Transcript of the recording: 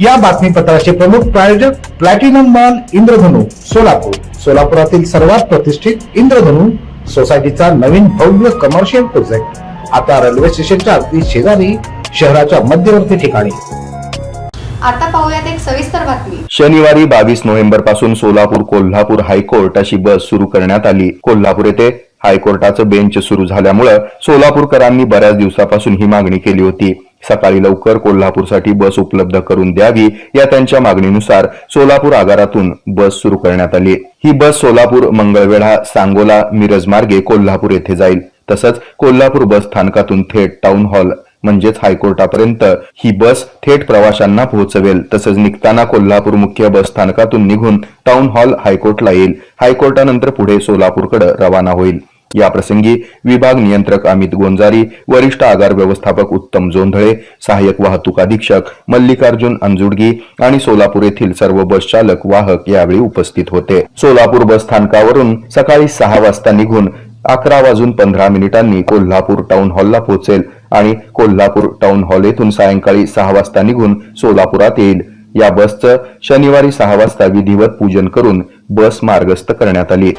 या बातमीपत्राचे प्रमुख प्रायोजक प्लॅटिनम मॉल इंद्रधनु सोलापूर. सोलापुरातील सर्वात प्रतिष्ठित इंद्रधनु सोसायटीचा नवीन भव्य कमर्शियल प्रोजेक्ट आता रेल्वे स्टेशनच्या अगदी शेजारी शहराच्या मध्यवर्ती ठिकाणी. आता पाहूयात एक सविस्तर बातमी. शनिवारी बावीस नोव्हेंबरपासून सोलापूर कोल्हापूर हायकोर्ट अशी बस सुरू करण्यात आली. कोल्हापूर येथे हायकोर्टाचं बेंच सुरू झाल्यामुळं सोलापूरकरांनी बऱ्याच दिवसापासून ही मागणी केली होती. सकाळी लवकर कोल्हापूरसाठी बस उपलब्ध करून द्यावी या त्यांच्या मागणीनुसार सोलापूर आगारातून बस सुरू करण्यात आली. ही बस सोलापूर मंगळवेढा सांगोला मिरज मार्गे कोल्हापूर येथे जाईल. तसंच कोल्हापूर बस स्थानकातून थेट टाउन हॉल म्हणजेच हायकोर्टापर्यंत ही बस थेट प्रवाशांना पोहोचवेल. तसंच निघताना कोल्हापूर मुख्य बस स्थानकातून निघून टाउन हॉल हायकोर्टला येईल. हायकोर्टानंतर पुढे सोलापूरकडे रवाना होईल. याप्रसंगी विभाग नियंत्रक अमित गोंजारी वरिष्ठ आगार व्यवस्थापक उत्तम जोंधळे सहाय्यक वाहतूक अधीक्षक मल्लिकार्जुन अंजुडगी आणि सोलापूर येथील सर्व बस चालक वाहक यावेळी उपस्थित होते. सोलापूर बस स्थानकावरून सकाळी सहा वाजता निघून अकरा वाजून पंधरा मिनिटांनी कोल्हापूर टाउन हॉलला पोहोचेल आणि कोल्हापूर टाउन हॉल येथून सायंकाळी सहा वाजता निघून सोलापुरात येईल. या बसचं शनिवारी सहा वाजता विधिवत पूजन करून बस मार्गस्थ करण्यात आली.